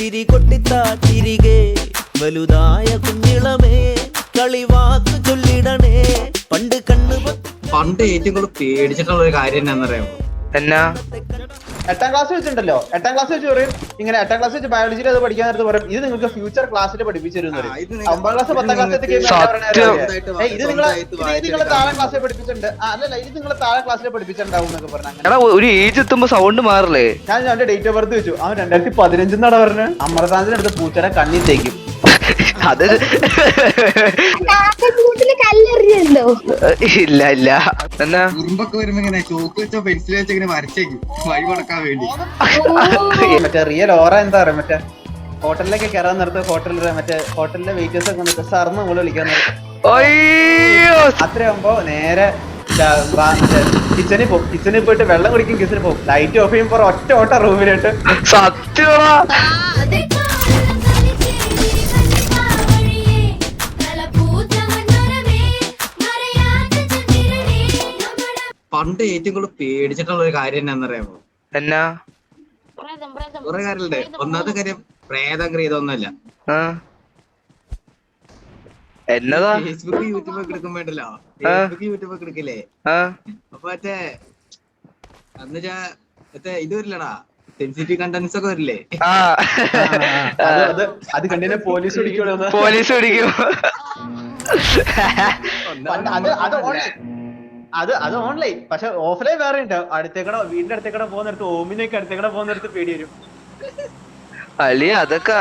ചിരി കൊട്ടിത്താ തിരികെ വലുതായ കുഞ്ഞിളമേ കളിവാക്ക് ചൊല്ലിടണേ. പണ്ട് കണ്ണു പണ്ട് ഏറ്റവും കൂടുതൽ പേടിച്ചിട്ടുള്ള ഒരു കാര്യം എന്നാ? എട്ടാം ക്ലാസ് വെച്ചിട്ടുണ്ടല്ലോ. എട്ടാം ക്ലാസ് വെച്ച് പറയും ഇങ്ങനെ എട്ടാം ക്ലാസ് വെച്ച് ബയോളജിയിൽ അത് പഠിക്കാൻ നേരത്ത് പറയും ഇത് നിങ്ങൾക്ക് ഫ്യൂച്ചർ ക്ലാസ്സിൽ പഠിപ്പിച്ചു തരും എന്ന് ആ, പറയും. ഇത് നിങ്ങൾക്ക് ഒമ്പതാം ക്ലാസ് പത്താം ക്ലാസ്. ഇത് നിങ്ങളെ ഇത് നിങ്ങൾ താഴെ ക്ലാസ്സിൽ പഠിപ്പിച്ചിട്ടുണ്ട്. അല്ല അല്ലല്ല ഇത് നിങ്ങളെ താഴെ ക്ലാസ്സിൽ പഠിപ്പിച്ചിട്ടുണ്ടാവും എന്നൊക്കെ പറഞ്ഞു ഒരു ഏജ് എത്തുമ്പോ സൗണ്ട് മാറില്ലേ? ഞാൻ അവന്റെ ഡേറ്റ് ഓഫ് ബർത്ത് വെച്ചു. അവൻ രണ്ടായിരത്തി പതിനഞ്ചെന്നാണ് പറഞ്ഞത് അമൃതാന്തിന് അടുത്ത് പൂച്ചയുടെ കണ്ണിൽ തേക്കും. അത് ഇല്ല ഇല്ല. ഉറുമ്പൊക്കെ വരുമ്പോ ഇങ്ങനെ ചോക്ക് വെച്ചോ പെൻസിൽ വെച്ചോ ഇങ്ങനെ വരച്ചേക്കും. വഴി കൊടുക്കാൻ വേണ്ടി. മറ്റേ റിയൽ ഓറ എന്താ പറയാ മറ്റേ ഹോട്ടലിലേക്ക് കയറാൻ നേരത്ത് ഹോട്ടലിൽ മറ്റേ ഹോട്ടലിലെ വെയിറ്റേഴ്സ് ഒക്കെ വന്നിട്ട് സാറിന് നമ്മൾ വിളിക്കാൻ അത്രയാകുമ്പോ നേരെ കിച്ചണിൽ പോകും കിച്ചണിൽ പോയിട്ട് വെള്ളം കുടിക്കും കിച്ചണിൽ പോകും. ലൈറ്റ് ഓഫ് ചെയ്യുമ്പോ ഒറ്റ ഓട്ട റൂമിലിട്ട് സത്യമാ പണ്ട് ഏറ്റവും കൂടുതൽ പേടിച്ചിട്ടുള്ള ഒരു കാര്യം എന്നാന്നറിയാമോ? എന്നാ? കുറെ കാര്യമുണ്ട്. ഒന്നാമത്തെ കാര്യം പ്രേതം ക്രീതൊന്നുമല്ല ആ. എന്നതാ? ഫേസ്ബുക്ക് യൂട്യൂബ് ഒക്കെ എടുക്കുമ്പോണ്ടല്ലോ ഫേസ്ബുക്ക് യൂട്യൂബ് ഒക്കെ എടുക്കില്ലേ? ആ. അപ്പൊ മറ്റേ എന്നുവെച്ചാ മറ്റേ ഇത് വരില്ലടാ. സെൻസിറ്റീവ് കണ്ടന്റ്സ് ഒക്കെ വരില്ലേ? ആ. അത് അത് അത് കണ്ടിനെ പോലീസ് പിടിക്കുള്ളൂ പോലീസ് പിടിക്കും. അത് അത് അത് അത് ഓൺലൈൻ പക്ഷെ ഓഫ്ലൈൻ വേറെ ഉണ്ട്. അടുത്തേക്കടെ വീടിന്റെ അടുത്തേക്കടെ പോകുന്നിടത്ത് ഓമിനൊക്കെ അടുത്തേക്കടെ പോകുന്നിടത്ത് പേടി വരും. അലി അതൊക്കെ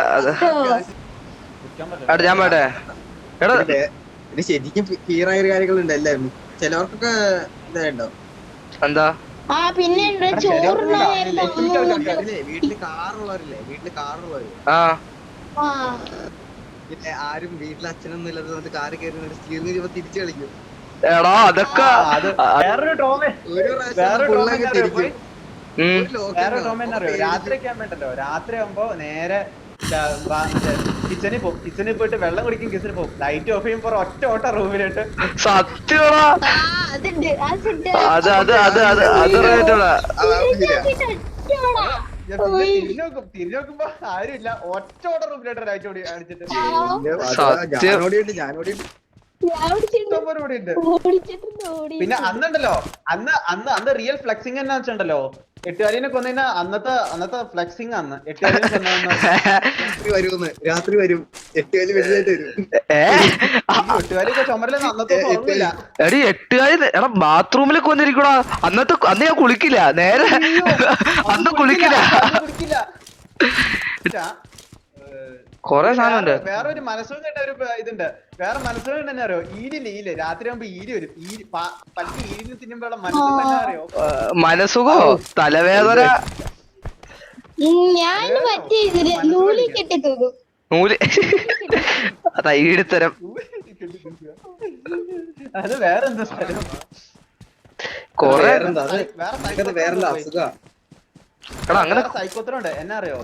ഞാൻ പാടേ എടാ. ഇത് ശരിക്കും ഫീറായ കാര്യങ്ങളുണ്ട് എല്ലാവരും. ചിലവർക്കൊക്കെ ഇതുണ്ടോ എന്താ? ആ പിന്നെ വീട്ടിൽ കാറുള്ളവരില്ലേ? വീട്ടിൽ കാറുള്ളവര് ആ. ആ. പിന്നെ ആരും വീട്ടിൽ അച്ഛനൊന്നും ഇല്ലാതെ കാറ് കയറി സ്റ്റീറിംഗ് ചെയ്യുമ്പോ തിരിച്ചു കളിക്കും. എടാ അതൊക്കെ അത് വേറൊരു ടോമ ഒരു വേറെ പ്രാവശ്യം ടോമ പിള്ളേർക്ക് അറിയോ വേറെ രാത്രി ഒക്കെ ആകുമ്പോണ്ടല്ലോ രാത്രി ആകുമ്പോ നേരെ കിച്ചണിൽ പോകും കിച്ചണിൽ പോയിട്ട് വെള്ളം കുടിക്കും കിച്ചണിൽ പോകും ലൈറ്റ് ഓഫ് ചെയ്യുമ്പോ ഒറ്റ ഓട്ട റൂമിലിട്ട്. സത്യമാ അത് അത് അത് അത് അത് റേറ്റടാ ആരുമില്ല. ഒറ്റ ഓട്ട റൂമിലിട്ട് ലൈറ്റ് ഓടി സത്യം. ഞാനോടിയുണ്ട് ഞാനോടിയുണ്ട്. പിന്നെ അന്നുണ്ടല്ലോ അന്ന് അന്ന് അന്ന് റിയൽ ഫ്ലെക്സിംഗ് എന്നാ വെച്ചിട്ടുണ്ടല്ലോ. എട്ടുകാലിനെ കൊന്നതിന് അന്നത്തെ അന്നത്തെ ഫ്ലെക്സിംഗ് അന്ന്. എട്ടുകാലിനെ രാത്രി വരുമെന്ന്. രാത്രി വരും. എട്ടുകാലി വലുതായിട്ട് വരും. എട്ടുകാലിയൊക്കെ അന്നത്തെ എടി എട്ടുകാരി എടാ ബാത്റൂമിൽ കൊന്നിരിക്കണോ? അന്നത്തെ അന്ന് ഞാൻ കുളിക്കില്ല. നേരെ അന്ന് കുളിക്കില്ല കുടിക്കില്ല കൊറേ സാധനമുണ്ട്. വേറെ ഒരു മനസ്സുകൊണ്ട് ഒരു പ- ഇതുണ്ട്. വേറെ മനസ്സുകൊണ്ട് തന്നെ അറിയോ? ഈരില്ലേ ഈൽ രാത്രി ആകുമ്പോ ഈര് വരും. ഈര് പല്ലി ഈരിന് തിന്നുമ്പോഴുള്ള മനസ്സ് തന്നെ അറിയോ? മനസ്സുഖോ? തലവേദന? ഞാൻ നൂലി കെട്ടി തൂക്കും. നൂൽ? തൈടിത്തരം അത് വേറെന്താ സ്ഥലം? കൊറേ വേറെ അങ്ങനെ സൈക്കോത്തരം ഉണ്ട് എന്നാ അറിയോ?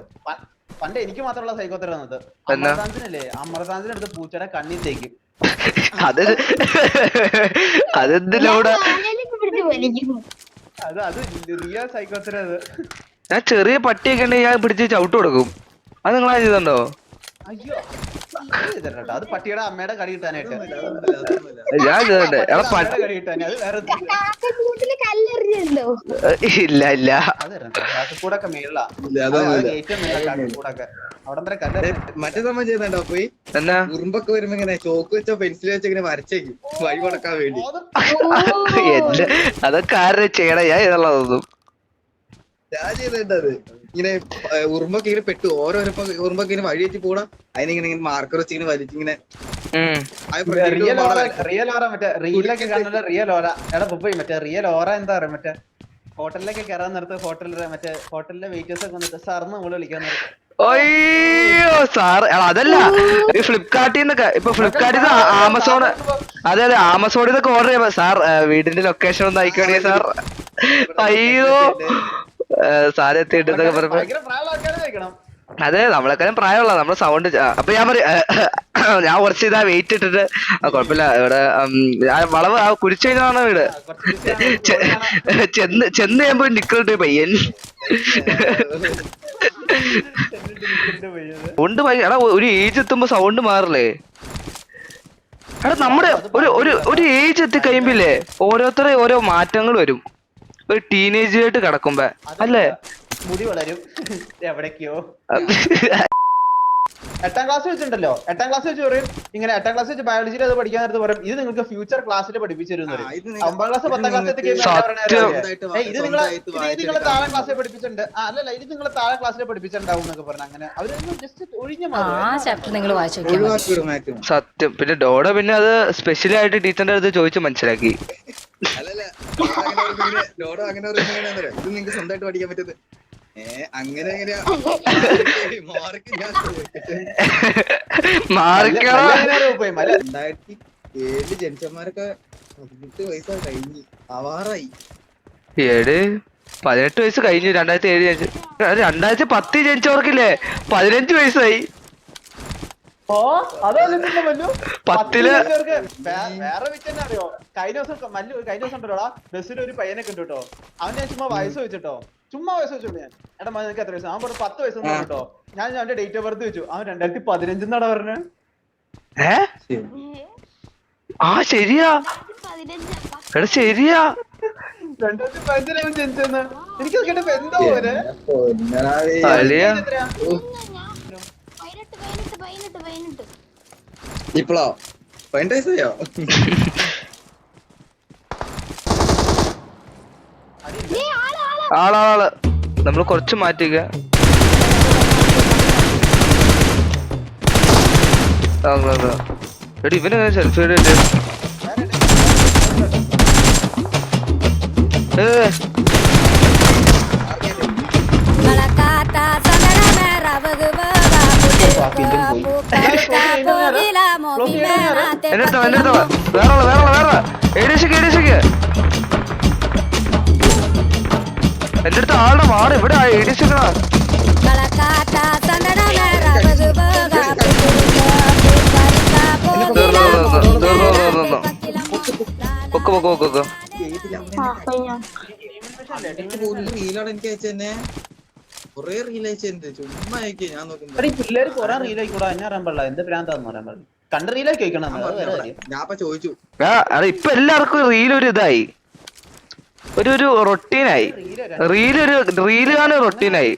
പണ്ട് എനിക്ക് മാത്രമുള്ള സൈക്കോത്തരം വന്നത് എന്നാ? അമൃതാഞ്ചിനല്ലേ അമൃതാഞ്ചിന് അടുത്ത് പൂച്ചയുടെ കണ്ണിൽ തേക്കും. അത് അതെന്തിലൂടെ? അത് അത് റിയൽ സൈക്കോത്തരം അത്. ഞാൻ ചെറിയ പട്ടിയൊക്കെ ഉണ്ടെങ്കിൽ ഞാൻ പിടിച്ച് ചവിട്ട് കൊടുക്കും. അത് നിങ്ങളാ ചെയ്തോ അയ്യോ. കേട്ടോ. അത് പട്ടിയുടെ അമ്മയുടെ കടി കിട്ടാനായിട്ട്. ഞാൻ ഇല്ല. ഇല്ല. മേളിലാ. ഏറ്റവും അവിടം വരെ കല്ല് മറ്റേ സംഭവം ചെയ്തോ പോയി എന്നാ? ഉറുമ്പൊക്കെ വരുമ്പോ ഇങ്ങനെ ചോക്ക് വെച്ചോ പെൻസിൽ വെച്ചോ ഇങ്ങനെ വരച്ചേക്കും. വഴി കൊടുക്കാൻ വേണ്ടി. അതൊക്കെ ആരുടെ ചെയ്യണ ഞാൻ ഇതുള്ളതൊന്നും ഞാൻ ചെയ്തിട്ടുണ്ട് അത് ഇങ്ങനെ ഉറുമ്പൊക്കെ ഇങ്ങനെ പെട്ടു ഓരോരോ ഉറുമ്പൊക്കെ ഇങ്ങനെ വഴി വെച്ച് പോടാ അതിനിങ്ങനെ ഇങ്ങനെ മാർക്കർ വെച്ച് ഇങ്ങനെ വലിച്ചിങ്ങനെ റിയൽ ഓറ റിയൽ ഓറ മറ്റേ റീലൊക്കെ കാണുന്നത് റിയൽ ഓറ എടാ പോയി മറ്റേ റിയൽ ഓറ എന്താ പറയാ മറ്റേ ഹോട്ടലിലൊക്കെ കയറാൻ നേരത്ത് ഹോട്ടലിൽ മറ്റേ ഹോട്ടലിലെ വെയിറ്റേഴ്സ് ഒക്കെ വന്നിട്ട് സാറിന് നമ്മൾ വിളിക്കാൻ നേരത്ത് അയ്യോ സാർ. അതല്ല. ഈ ഫ്ലിപ്കാർട്ടിൽ നിന്നൊക്കെ ഇപ്പൊ ഫ്ലിപ്കാർട്ടിൽ നിന്ന് ആമസോൺ അതെ അതെ. ആമസോണിൽ നിന്നൊക്കെ ഓർഡർ ചെയ്യാം സാർ വീടിന്റെ ലൊക്കേഷൻ ഒന്ന് അയക്കണേ സാർ. അയ്യോ. സാർ എത്തിയിട്ടെന്നൊക്കെ പറഞ്ഞു അതെ നമ്മളെക്കാളും പ്രായമുള്ള നമ്മുടെ സൗണ്ട് അപ്പൊ ഞാൻ പറയും ഞാൻ കുറച്ച് ഇതാ വെയിറ്റ് ഇട്ടിട്ട് കുഴപ്പമില്ല ഇവിടെ വളവ് ആ കുരിച്ചു കഴിഞ്ഞാണ് വീട്? ചെന്ന് ചെന്ന് ചെന്ന് കഴിയുമ്പോ നിക്കലിട്ട് പയ്യൻ. സൗണ്ട് എടാ ഒരു ഏജ് എത്തുമ്പോ സൗണ്ട് മാറില്ലേ? എടാ നമ്മുടെ ഒരു ഒരു ഒരു ഏജ് എത്തി കഴിയുമ്പില്ലേ ഓരോരുത്തരെ ഓരോ മാറ്റങ്ങൾ വരും. ഒരു ടീനേജ് ആയിട്ട് കിടക്കുമ്പോ അല്ലേ? മുടി വളരും. എവിടേക്കോ. എട്ടാം ക്ലാസ് വെച്ചിട്ടുണ്ടല്ലോ. എട്ടാം ക്ലാസ് വെച്ച് പറയും ഇങ്ങനെ എട്ടാം ക്ലാസ് വെച്ച് ബയോളജിയിൽ അത് പഠിക്കാൻ നേരത്ത് പറയും ഇത് നിങ്ങൾക്ക് ഫ്യൂച്ചർ ക്ലാസ്സിൽ പഠിപ്പിച്ചു തരും പറയും. ഇത് ഒമ്പതാം ക്ലാസ് പത്താം ക്ലാസ് ഇത് നിങ്ങളെ ഇത് നിങ്ങളെ താഴെ ക്ലാസ്സിൽ പഠിപ്പിച്ചിട്ടുണ്ട്. അല്ല അല്ലല്ല ഇത് നിങ്ങളെ താഴെ ക്ലാസ്സിൽ പഠിപ്പിച്ചിട്ടുണ്ടാവും എന്നൊക്കെ പറഞ്ഞു അങ്ങനെ. അവരൊന്നും ജസ്റ്റ് ഒഴിഞ്ഞു സത്യം. പിന്നെ ഡോഡ പിന്നെ അത് സ്പെഷ്യലായിട്ട് ടീച്ചറിന്റെ അടുത്ത് ചോദിച്ച് മനസ്സിലാക്കി. അങ്ങനെ ഇത് നിങ്ങൾക്ക് സ്വന്തമായിട്ട് പഠിക്കാൻ പറ്റുന്നത്? അങ്ങനെ എങ്ങനെയാ മാർക്ക് ഞാൻ ചോദിക്കട്ടെ മാറിക്കണോ രണ്ടായിരത്തി ഏഴിൽ ജനിച്ചന്മാരൊക്കെ പതിനെട്ട് വയസ്സാ കഴിഞ്ഞ്. ആവാറായി ഏഴ് പതിനെട്ട് വയസ്സ് കഴിഞ്ഞു. രണ്ടായിരത്തി ഏഴ് ജനിച്ചു രണ്ടായിരത്തി പത്തിൽ ജനിച്ചവർക്കില്ലേ? പതിനഞ്ച് വയസ്സായി. പത്തിൽ വേറെ വിക്കറ്റ് അറിയോ? കഴിഞ്ഞ ദിവസം മല്ലു കഴിഞ്ഞ ദിവസം ഉണ്ടല്ലോടാ ബസ്സിൽ ഒരു പയ്യനെ കണ്ടു കേട്ടോ അവൻ ഞാൻ ചുമ്മാ വയസ്സ് വെച്ചിട്ടോ. ചുമ്മാ വയസ്സ് വെച്ചു ഞാൻ. എടാ മതി എനിക്ക് എത്ര വയസ്സ്? അവൻ പറഞ്ഞു പത്ത് വയസ്സ് കേട്ടോ ഞാൻ അവന്റെ ഡേറ്റ് ഓഫ് ബർത്ത് വെച്ചു. അവൻ രണ്ടായിരത്തി പതിനഞ്ചെന്നാടാ പറഞ്ഞത് ഏ? ആ ശരിയാ. എടാ ശരിയാ. രണ്ടായിരത്തി പതിനഞ്ചിലാണ് ജനിച്ചെന്ന് എനിക്കത് കേട്ടപ്പോ എന്തോ പോലെ പൊന്നടാവേ. അളിയ എത്രയാ? പതിനെട്ട് പതിനെട്ട് പതിനെട്ട് പതിനെട്ട് ഇപ്പളോ? പതിനെട്ട് വയസ്സായോ ആളാൾ നമ്മൾ കുറച്ച് മാറ്റിക്ക. എടി ഇവനെങ്ങനെ സെൽഫി എടുത്ത് ഏ. എന്റെ അടുത്ത വേറെ വേറെ വേറെ എന്റെ അടുത്ത് ആളുടെ മാറ് ഇവിടെ പൊക്ക് പൊക്ക് പൊക്ക് പൊക്ക്. റീലാണ് എനിക്ക് കൊറേ റീൽ ചുമ്മാ ഞാൻ ഈ പിള്ളേര് കൊറേ റീലായി കൂടാ എന്നെ അറിയാൻ പാടില്ല? എന്ത് ഭ്രാന്താന്ന് പറയാൻ പാടില്ല? കണ്ട റീലാക്കി വെക്കണം ഞാൻ ചോദിച്ചു. ആ അത് ഇപ്പൊ എല്ലാവർക്കും റീൽ ഒരു ഇതായി. ഒരു ഒരു റൊട്ടീനായി റീൽ ഒരു റീൽ കാണാൻ റൊട്ടീനായി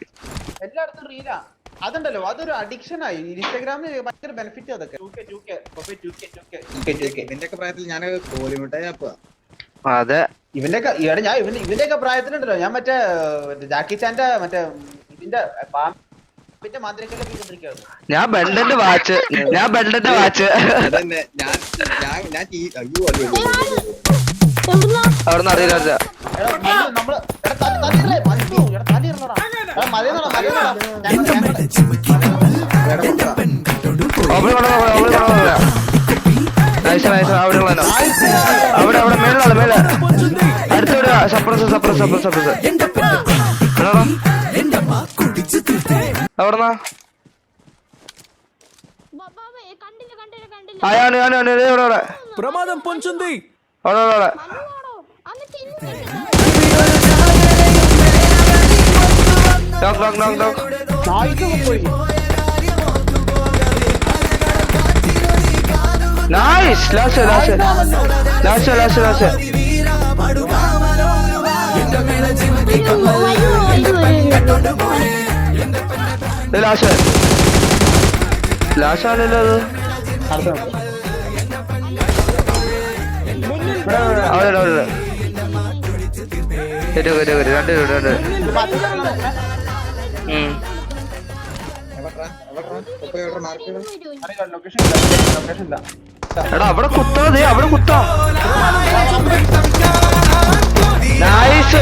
എല്ലായിടത്തും റീലാ അതുണ്ടല്ലോ അതൊരു അഡിക്ഷൻ ആയി. ഇൻസ്റ്റാഗ്രാമിന് ഭയങ്കര ബെനിഫിറ്റ് അതൊക്കെ. 2K, 2K, കൊഫെ 2K, 2K, 2K, 2K. ഇതിന്റെ ഒക്കെ പ്രായത്തിൽ ഞാൻ കോലിമിട്ടായി അതെ. ഇവന്റെ ഒക്കെ ഇവിടെ ഞാൻ ഇവന്റെ ഇവന്റെ ഒക്കെ പ്രായത്തിലുണ്ടല്ലോ. ഞാൻ മറ്റേ ജാക്കി ചാന്റെ മറ്റേ ഇതിന്റെ ഞാൻ ബെണ്ടന്റെ വാച്ച് ഞാൻ ബെണ്ടന്റെ വാച്ച് അവിടുന്ന് അറിയില്ല അവിടെ മേലാണ് മേലെ സപ്രസ് സപ്രസ് സപ്രസ് സപ്രസ് അവിടെ ప్రమాదం పొంచుంది അവിടെ അവിടെ മണ്ണുവാടോ എന്നിട്ട് ഇന്ന് നോക്ക് ലാശ ലാശാണല്ലോ അത്. അവിടെ അവിടെ അവിടെ കുത്താ ദേ അവിടെ കുത്താ. നൈസ്